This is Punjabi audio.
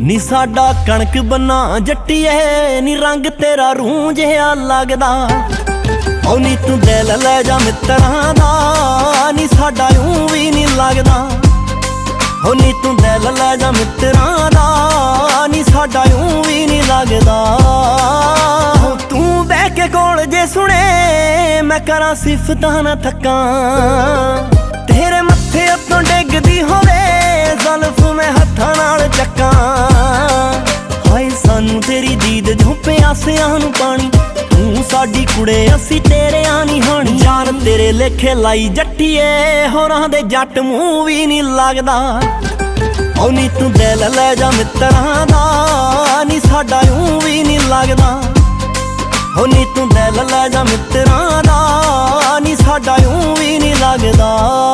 ਨੀ ਸਾਡਾ ਕਣਕ ਬੰਨਾ ਜੱਟੀਏ ਨੀ ਰੰਗ ਤੇਰਾ ਰੂਹ ਜਿਹਾ ਲੱਗਦਾ। ਓ ਨੀ ਤੂੰ ਦਿਲ ਲੈ ਜਾ ਮਿੱਤਰਾਂ ਦਾ, ਨੀ ਸਾਡਾ ਊਂ ਵੀ ਨਹੀਂ ਲੱਗਦਾ। ਓ ਨੀ ਤੂੰ ਦਿਲ ਲੈ ਜਾ ਮਿੱਤਰਾਂ ਦਾ, ਨੀ ਸਾਡਾ ਊਂ ਵੀ ਨਹੀਂ ਲੱਗਦਾ। ਤੂੰ ਬਹਿ ਕੇ ਕੋਲ ਜੇ ਸੁਣੇ, ਮੈਂ ਕਰਾਂ ਸਿਫਤਾਂ ਨਾ ਥੱਕਾਂ। ਤੇਰੇ ਮੱਥੇ ਉੱਤੋਂ ਡਿੱਗਦੀ ਹੋਵੇ, ਜ਼ਲਫ ਮੈਂ ਹੱਥਾਂ ਨਾਲ ਚੱਕਾਂ। ਸਾਨੂੰ ਤੇਰੀ ਦੀਦ ਜੋ ਪਿਆਸਿਆਂ ਨੂੰ ਪਾਣੀ। ਤੂੰ ਸਾਡੀ ਕੁੜੇ, ਅਸੀਂ ਤੇਰਿਆਂ ਨਹੀਂ ਹਾਣੀ। ਯਾਰ ਤੇਰੇ ਲੇਖੇ ਲਾਈ ਜੱਟੀਏ, ਹੋਰਾਂ ਦੇ ਜੱਟ ਮੂੰਹ ਵੀ ਨਹੀਂ ਲੱਗਦਾ। ਓ ਨੀ ਤੂੰ ਦਿਲ ਲੈ ਜਾ ਮਿੱਤਰਾਂ ਦਾ, ਨੀ ਸਾਡਾ ਊਂ ਵੀ ਨਹੀਂ ਲੱਗਦਾ। ਓ ਨੀ ਤੂੰ ਦਿਲ ਲੈ ਜਾ ਮਿੱਤਰਾਂ ਦਾ, ਨੀ ਸਾਡਾ ਊਂ ਵੀ ਨਹੀਂ ਲੱਗਦਾ।